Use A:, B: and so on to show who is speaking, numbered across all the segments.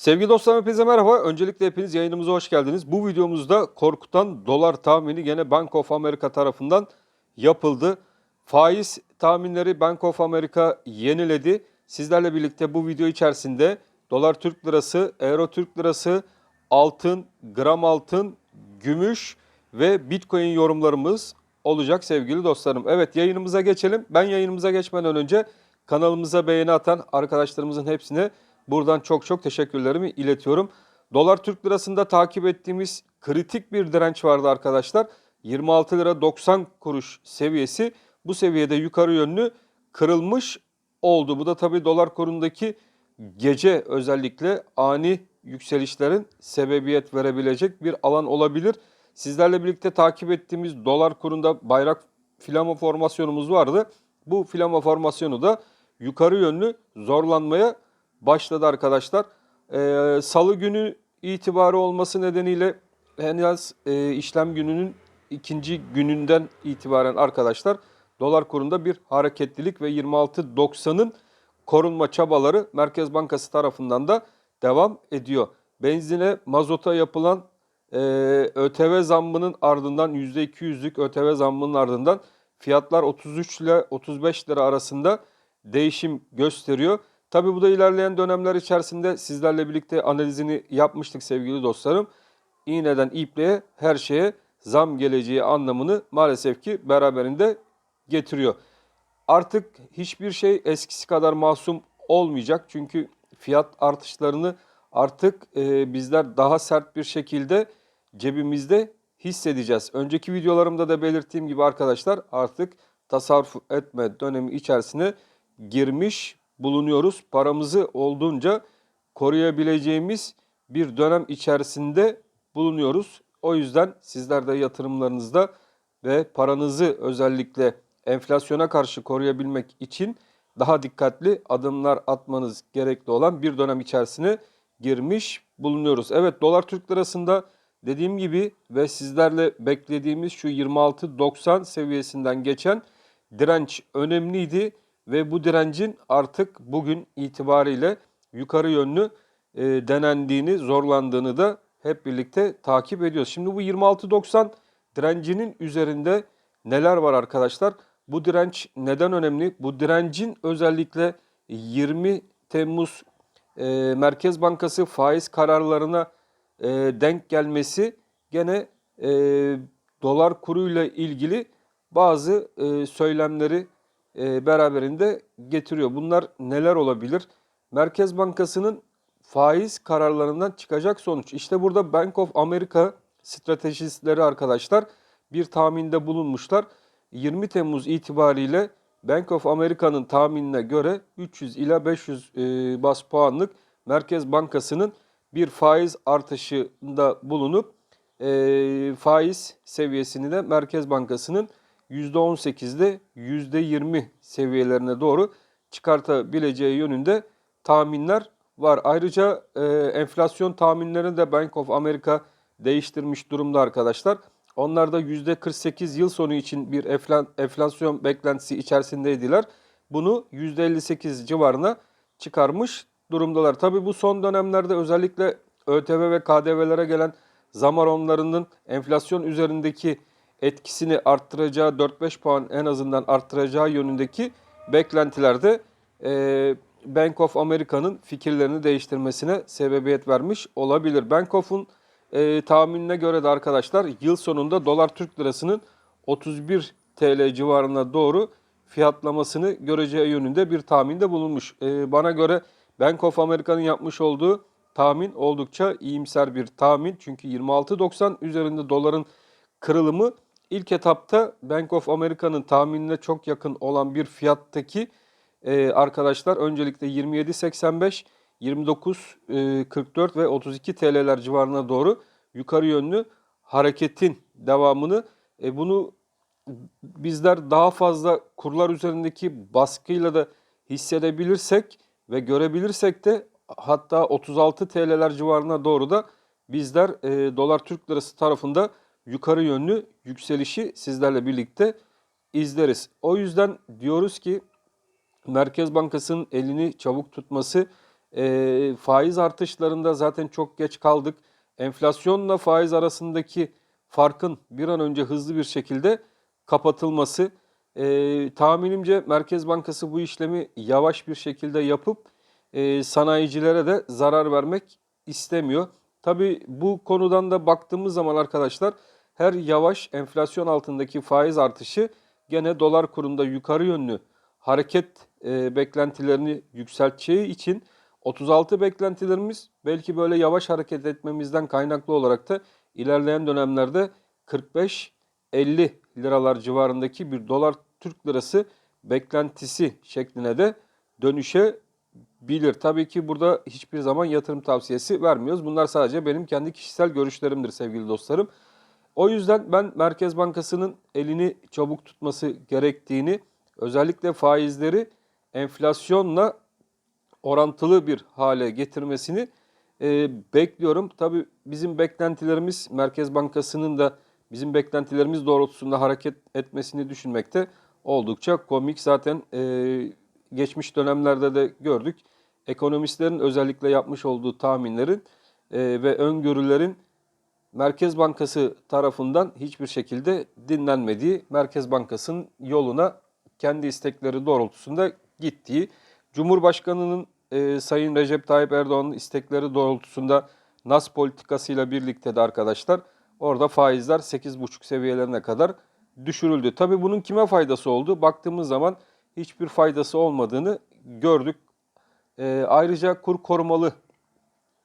A: Sevgili dostlarım hepinize merhaba. Öncelikle hepiniz yayınımıza hoş geldiniz. Bu videomuzda korkutan dolar tahmini gene Bank of America tarafından yapıldı. Faiz tahminleri Bank of America yeniledi. Sizlerle birlikte bu video içerisinde dolar Türk lirası, euro Türk lirası, altın, gram altın, gümüş ve bitcoin yorumlarımız olacak sevgili dostlarım. Evet yayınımıza geçelim. Ben yayınımıza geçmeden önce kanalımıza beğeni atan arkadaşlarımızın hepsine buradan çok çok teşekkürlerimi iletiyorum. Dolar Türk lirasında takip ettiğimiz kritik bir direnç vardı arkadaşlar. 26 lira 90 kuruş seviyesi bu seviyede yukarı yönlü kırılmış oldu. Bu da tabii dolar kurundaki gece özellikle ani yükselişlerin sebebiyet verebilecek bir alan olabilir. Sizlerle birlikte takip ettiğimiz dolar kurunda bayrak filama formasyonumuz vardı. Bu filama formasyonu da yukarı yönlü zorlanmaya başladı arkadaşlar. Ee, Salı günü itibarı olması nedeniyle henüz e, işlem gününün ikinci gününden itibaren arkadaşlar dolar kurunda bir hareketlilik ve 26.90'ın korunma çabaları Merkez Bankası tarafından da devam ediyor. Benzine, mazota yapılan e, ÖTV zammının ardından %200'lük ÖTV zammının ardından fiyatlar 33 ile 35 lira arasında değişim gösteriyor. Tabii bu da ilerleyen dönemler içerisinde sizlerle birlikte analizini yapmıştık sevgili dostlarım. İğneden ipliğe her şeye zam geleceği anlamını maalesef ki beraberinde getiriyor. Artık hiçbir şey eskisi kadar masum olmayacak. Çünkü fiyat artışlarını artık e, bizler daha sert bir şekilde cebimizde hissedeceğiz. Önceki videolarımda da belirttiğim gibi arkadaşlar artık tasarruf etme dönemi içerisine girmiş bulunuyoruz. Paramızı olduğunca koruyabileceğimiz bir dönem içerisinde bulunuyoruz. O yüzden sizler de yatırımlarınızda ve paranızı özellikle enflasyona karşı koruyabilmek için daha dikkatli adımlar atmanız gerekli olan bir dönem içerisine girmiş bulunuyoruz. Evet dolar Türk lirasında dediğim gibi ve sizlerle beklediğimiz şu 26.90 seviyesinden geçen direnç önemliydi ve bu direncin artık bugün itibariyle yukarı yönlü e, denendiğini, zorlandığını da hep birlikte takip ediyoruz. Şimdi bu 26.90 direncinin üzerinde neler var arkadaşlar? Bu direnç neden önemli? Bu direncin özellikle 20 Temmuz e, Merkez Bankası faiz kararlarına e, denk gelmesi gene e, dolar kuruyla ilgili bazı e, söylemleri beraberinde getiriyor. Bunlar neler olabilir? Merkez Bankası'nın faiz kararlarından çıkacak sonuç. İşte burada Bank of America stratejistleri arkadaşlar bir tahminde bulunmuşlar. 20 Temmuz itibariyle Bank of America'nın tahminine göre 300 ila 500 e, bas puanlık Merkez Bankası'nın bir faiz artışında bulunup e, faiz seviyesini de Merkez Bankası'nın %18'de %20 seviyelerine doğru çıkartabileceği yönünde tahminler var. Ayrıca e, enflasyon tahminlerini de Bank of America değiştirmiş durumda arkadaşlar. Onlar da %48 yıl sonu için bir enfla- enflasyon beklentisi içerisindeydiler. Bunu %58 civarına çıkarmış durumdalar. Tabii bu son dönemlerde özellikle ÖTV ve KDV'lere gelen zam oranlarının enflasyon üzerindeki etkisini arttıracağı 4-5 puan en azından arttıracağı yönündeki beklentilerde e, Bank of America'nın fikirlerini değiştirmesine sebebiyet vermiş olabilir. Bank of'un e, tahminine göre de arkadaşlar yıl sonunda dolar Türk lirasının 31 TL civarına doğru fiyatlamasını göreceği yönünde bir tahminde bulunmuş. E, bana göre Bank of America'nın yapmış olduğu tahmin oldukça iyimser bir tahmin. Çünkü 26.90 üzerinde doların kırılımı ilk etapta Bank of America'nın tahminine çok yakın olan bir fiyattaki e, arkadaşlar öncelikle 27.85, 29.44 ve 32 TL'ler civarına doğru yukarı yönlü hareketin devamını e, bunu bizler daha fazla kurlar üzerindeki baskıyla da hissedebilirsek ve görebilirsek de hatta 36 TL'ler civarına doğru da bizler e, dolar Türk lirası tarafında yukarı yönlü yükselişi sizlerle birlikte izleriz. O yüzden diyoruz ki Merkez Bankası'nın elini çabuk tutması E, faiz artışlarında zaten çok geç kaldık. Enflasyonla faiz arasındaki farkın bir an önce hızlı bir şekilde kapatılması. E, tahminimce Merkez Bankası bu işlemi yavaş bir şekilde yapıp e, sanayicilere de zarar vermek istemiyor. Tabii bu konudan da baktığımız zaman arkadaşlar her yavaş enflasyon altındaki faiz artışı gene dolar kurunda yukarı yönlü hareket e, beklentilerini yükselteceği için 36 beklentilerimiz belki böyle yavaş hareket etmemizden kaynaklı olarak da ilerleyen dönemlerde 45-50 liralar civarındaki bir dolar Türk lirası beklentisi şekline de dönüşebilir. Tabii ki burada hiçbir zaman yatırım tavsiyesi vermiyoruz. Bunlar sadece benim kendi kişisel görüşlerimdir sevgili dostlarım. O yüzden ben Merkez Bankası'nın elini çabuk tutması gerektiğini, özellikle faizleri enflasyonla orantılı bir hale getirmesini e, bekliyorum. Tabii bizim beklentilerimiz Merkez Bankası'nın da bizim beklentilerimiz doğrultusunda hareket etmesini düşünmekte oldukça komik. Zaten e, geçmiş dönemlerde de gördük. Ekonomistlerin özellikle yapmış olduğu tahminlerin e, ve öngörülerin Merkez Bankası tarafından hiçbir şekilde dinlenmediği, Merkez Bankası'nın yoluna kendi istekleri doğrultusunda gittiği, Cumhurbaşkanı'nın e, Sayın Recep Tayyip Erdoğan'ın istekleri doğrultusunda NAS politikasıyla birlikte de arkadaşlar orada faizler 8,5 seviyelerine kadar düşürüldü. Tabi bunun kime faydası oldu? Baktığımız zaman hiçbir faydası olmadığını gördük. E, ayrıca kur korumalı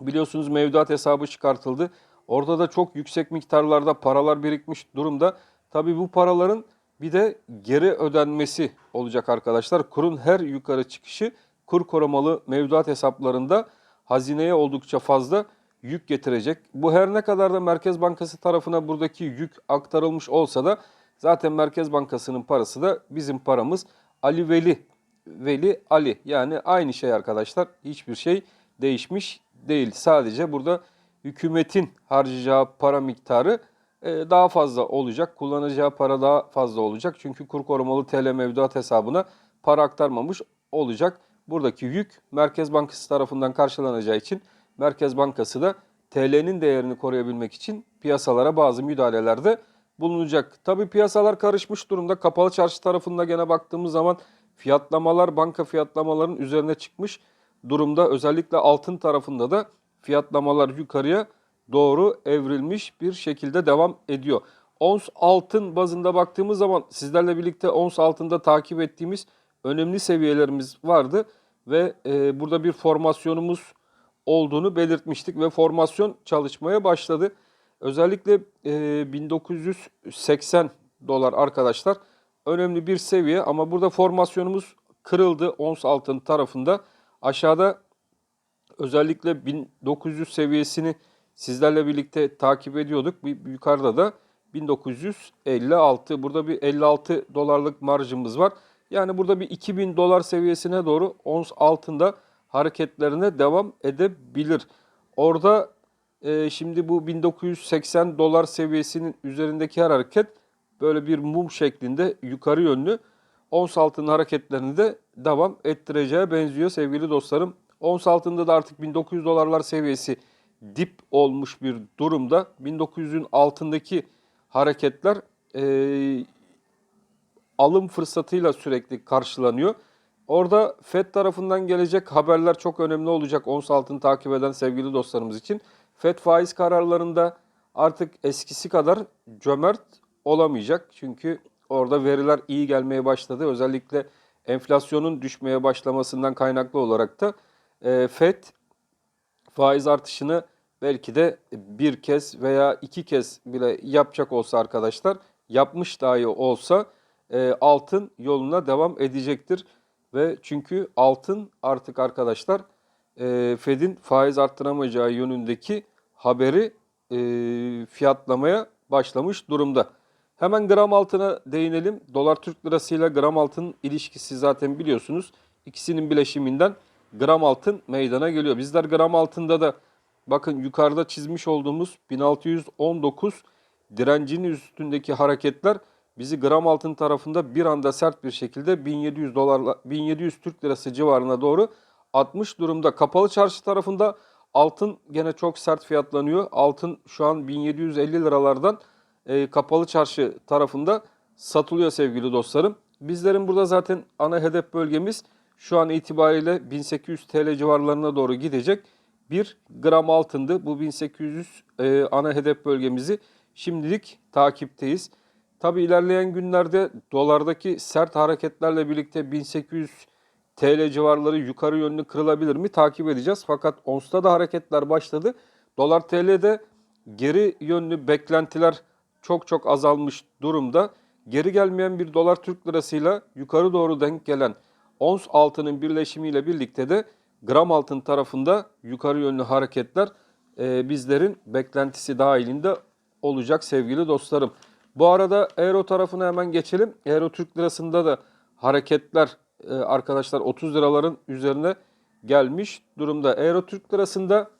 A: biliyorsunuz mevduat hesabı çıkartıldı. Orada da çok yüksek miktarlarda paralar birikmiş durumda. Tabi bu paraların bir de geri ödenmesi olacak arkadaşlar. Kurun her yukarı çıkışı kur korumalı mevduat hesaplarında hazineye oldukça fazla yük getirecek. Bu her ne kadar da Merkez Bankası tarafına buradaki yük aktarılmış olsa da zaten Merkez Bankası'nın parası da bizim paramız. Ali Veli, Veli Ali yani aynı şey arkadaşlar. Hiçbir şey değişmiş değil. Sadece burada hükümetin harcayacağı para miktarı e, daha fazla olacak. Kullanacağı para daha fazla olacak. Çünkü kur korumalı TL mevduat hesabına para aktarmamış olacak. Buradaki yük Merkez Bankası tarafından karşılanacağı için Merkez Bankası da TL'nin değerini koruyabilmek için piyasalara bazı müdahalelerde bulunacak. Tabi piyasalar karışmış durumda. Kapalı çarşı tarafında gene baktığımız zaman fiyatlamalar banka fiyatlamaların üzerine çıkmış durumda. Özellikle altın tarafında da fiyatlamalar yukarıya doğru evrilmiş bir şekilde devam ediyor. Ons altın bazında baktığımız zaman sizlerle birlikte ons altında takip ettiğimiz önemli seviyelerimiz vardı ve e, burada bir formasyonumuz olduğunu belirtmiştik ve formasyon çalışmaya başladı. Özellikle e, 1980 dolar arkadaşlar önemli bir seviye ama burada formasyonumuz kırıldı ons altın tarafında. Aşağıda özellikle 1900 seviyesini sizlerle birlikte takip ediyorduk. Bir yukarıda da 1956 burada bir 56 dolarlık marjımız var. Yani burada bir 2000 dolar seviyesine doğru ons altında hareketlerine devam edebilir. Orada e, şimdi bu 1980 dolar seviyesinin üzerindeki her hareket böyle bir mum şeklinde yukarı yönlü ons altının hareketlerini de devam ettireceğe benziyor sevgili dostlarım. Ons altında da artık 1900 dolarlar seviyesi dip olmuş bir durumda. 1900'ün altındaki hareketler e, alım fırsatıyla sürekli karşılanıyor. Orada FED tarafından gelecek haberler çok önemli olacak ons altını takip eden sevgili dostlarımız için. FED faiz kararlarında artık eskisi kadar cömert olamayacak. Çünkü orada veriler iyi gelmeye başladı. Özellikle enflasyonun düşmeye başlamasından kaynaklı olarak da e, FED faiz artışını belki de bir kez veya iki kez bile yapacak olsa arkadaşlar, yapmış dahi olsa e, altın yoluna devam edecektir. Ve çünkü altın artık arkadaşlar e, Fed'in faiz arttıramayacağı yönündeki haberi e, fiyatlamaya başlamış durumda. Hemen gram altına değinelim. Dolar Türk Lirası ile gram altın ilişkisi zaten biliyorsunuz. İkisinin bileşiminden gram altın meydana geliyor. Bizler gram altında da bakın yukarıda çizmiş olduğumuz 1619 direncinin üstündeki hareketler bizi gram altın tarafında bir anda sert bir şekilde 1700 dolarla 1700 Türk lirası civarına doğru 60 durumda. Kapalı çarşı tarafında altın gene çok sert fiyatlanıyor. Altın şu an 1750 liralardan e, kapalı çarşı tarafında satılıyor sevgili dostlarım. Bizlerin burada zaten ana hedef bölgemiz şu an itibariyle 1800 TL civarlarına doğru gidecek. 1 gram altındı. Bu 1800 e, ana hedef bölgemizi şimdilik takipteyiz. Tabi ilerleyen günlerde dolardaki sert hareketlerle birlikte 1800 TL civarları yukarı yönlü kırılabilir mi takip edeceğiz. Fakat onsta da hareketler başladı. Dolar TL'de geri yönlü beklentiler çok çok azalmış durumda. Geri gelmeyen bir dolar Türk lirasıyla yukarı doğru denk gelen ons altının birleşimiyle birlikte de gram altın tarafında yukarı yönlü hareketler e, bizlerin beklentisi dahilinde olacak sevgili dostlarım. Bu arada Euro tarafına hemen geçelim. Euro Türk lirasında da hareketler arkadaşlar 30 liraların üzerine gelmiş durumda. Euro Türk lirasında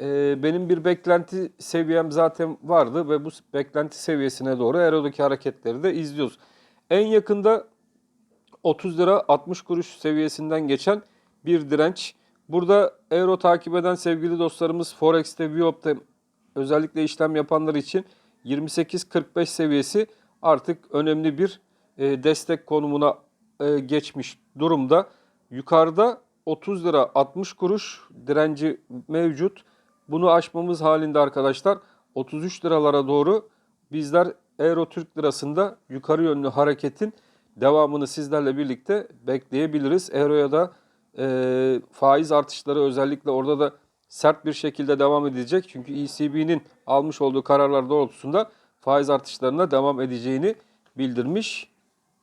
A: e, benim bir beklenti seviyem zaten vardı ve bu beklenti seviyesine doğru Euro'daki hareketleri de izliyoruz. En yakında 30 lira 60 kuruş seviyesinden geçen bir direnç. Burada euro takip eden sevgili dostlarımız Forex'te, Viop'ta özellikle işlem yapanlar için 28.45 seviyesi artık önemli bir e, destek konumuna e, geçmiş durumda. Yukarıda 30 lira 60 kuruş direnci mevcut. Bunu aşmamız halinde arkadaşlar 33 liralara doğru bizler Euro Türk lirasında yukarı yönlü hareketin devamını sizlerle birlikte bekleyebiliriz. Euro'ya da e, faiz artışları özellikle orada da sert bir şekilde devam edecek. Çünkü ECB'nin almış olduğu kararlar doğrultusunda faiz artışlarına devam edeceğini bildirmiş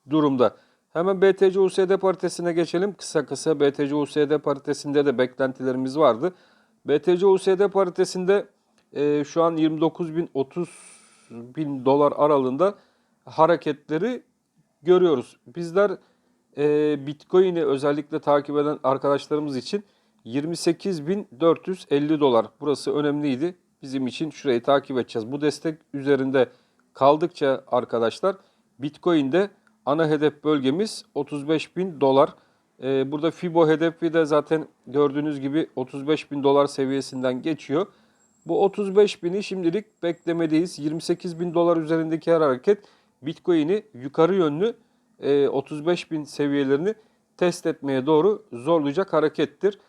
A: durumda. Hemen BTC USD paritesine geçelim. Kısa kısa BTC USD paritesinde de beklentilerimiz vardı. BTC USD paritesinde e, şu an 29 bin 30 bin dolar aralığında hareketleri görüyoruz. Bizler e, Bitcoin'i özellikle takip eden arkadaşlarımız için 28.450 dolar. Burası önemliydi. Bizim için şurayı takip edeceğiz. Bu destek üzerinde kaldıkça arkadaşlar Bitcoin'de ana hedef bölgemiz 35.000 dolar. Ee, burada Fibo hedefi de zaten gördüğünüz gibi 35.000 dolar seviyesinden geçiyor. Bu 35.000'i şimdilik beklemedeyiz. 28.000 dolar üzerindeki her hareket Bitcoin'i yukarı yönlü e, 35.000 seviyelerini test etmeye doğru zorlayacak harekettir.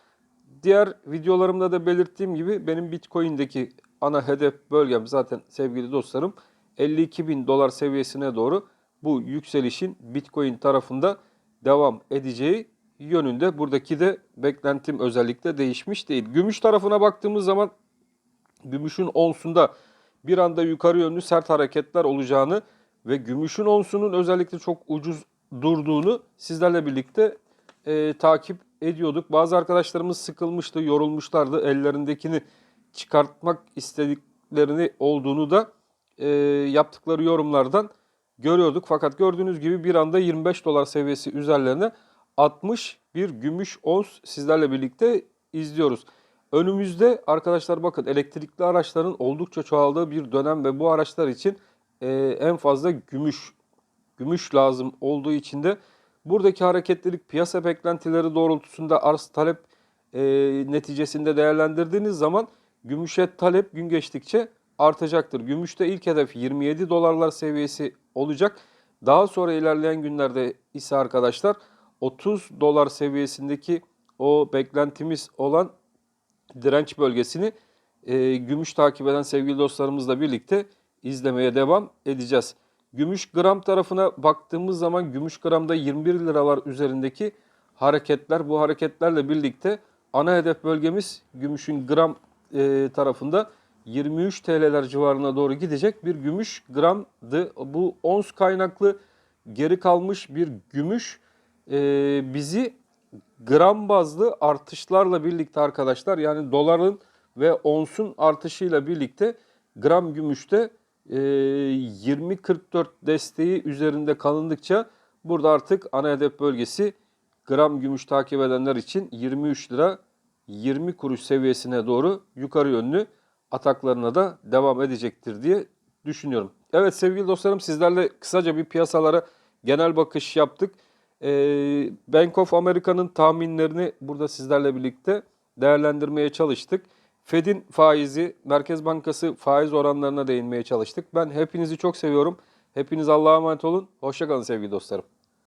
A: Diğer videolarımda da belirttiğim gibi benim Bitcoin'deki ana hedef bölgem zaten sevgili dostlarım 52 bin dolar seviyesine doğru bu yükselişin Bitcoin tarafında devam edeceği yönünde. Buradaki de beklentim özellikle değişmiş değil. Gümüş tarafına baktığımız zaman gümüşün onsunda bir anda yukarı yönlü sert hareketler olacağını ve gümüşün onsunun özellikle çok ucuz durduğunu sizlerle birlikte e, takip ediyorduk. Bazı arkadaşlarımız sıkılmıştı, yorulmuşlardı. Ellerindekini çıkartmak istediklerini olduğunu da e, yaptıkları yorumlardan görüyorduk. Fakat gördüğünüz gibi bir anda 25 dolar seviyesi üzerlerine 60 bir gümüş ons sizlerle birlikte izliyoruz. Önümüzde arkadaşlar bakın elektrikli araçların oldukça çoğaldığı bir dönem ve bu araçlar için e, en fazla gümüş gümüş lazım olduğu için de buradaki hareketlilik piyasa beklentileri doğrultusunda arz talep e, neticesinde değerlendirdiğiniz zaman gümüşe talep gün geçtikçe artacaktır. Gümüşte ilk hedef 27 dolarlar seviyesi olacak. Daha sonra ilerleyen günlerde ise arkadaşlar 30 dolar seviyesindeki o beklentimiz olan direnç bölgesini e, gümüş takip eden sevgili dostlarımızla birlikte izlemeye devam edeceğiz. Gümüş gram tarafına baktığımız zaman gümüş gramda 21 liralar üzerindeki hareketler. Bu hareketlerle birlikte ana hedef bölgemiz gümüşün gram e, tarafında 23 TL'ler civarına doğru gidecek bir gümüş gramdı. Bu ons kaynaklı geri kalmış bir gümüş e, bizi gram bazlı artışlarla birlikte arkadaşlar yani doların ve onsun artışıyla birlikte gram gümüşte e, 20.44 desteği üzerinde kalındıkça burada artık ana hedef bölgesi gram gümüş takip edenler için 23 lira 20 kuruş seviyesine doğru yukarı yönlü ataklarına da devam edecektir diye düşünüyorum. Evet sevgili dostlarım sizlerle kısaca bir piyasalara genel bakış yaptık. Ee, Bank of America'nın tahminlerini burada sizlerle birlikte değerlendirmeye çalıştık. Fed'in faizi, Merkez Bankası faiz oranlarına değinmeye çalıştık. Ben hepinizi çok seviyorum. Hepiniz Allah'a emanet olun. Hoşçakalın sevgili dostlarım.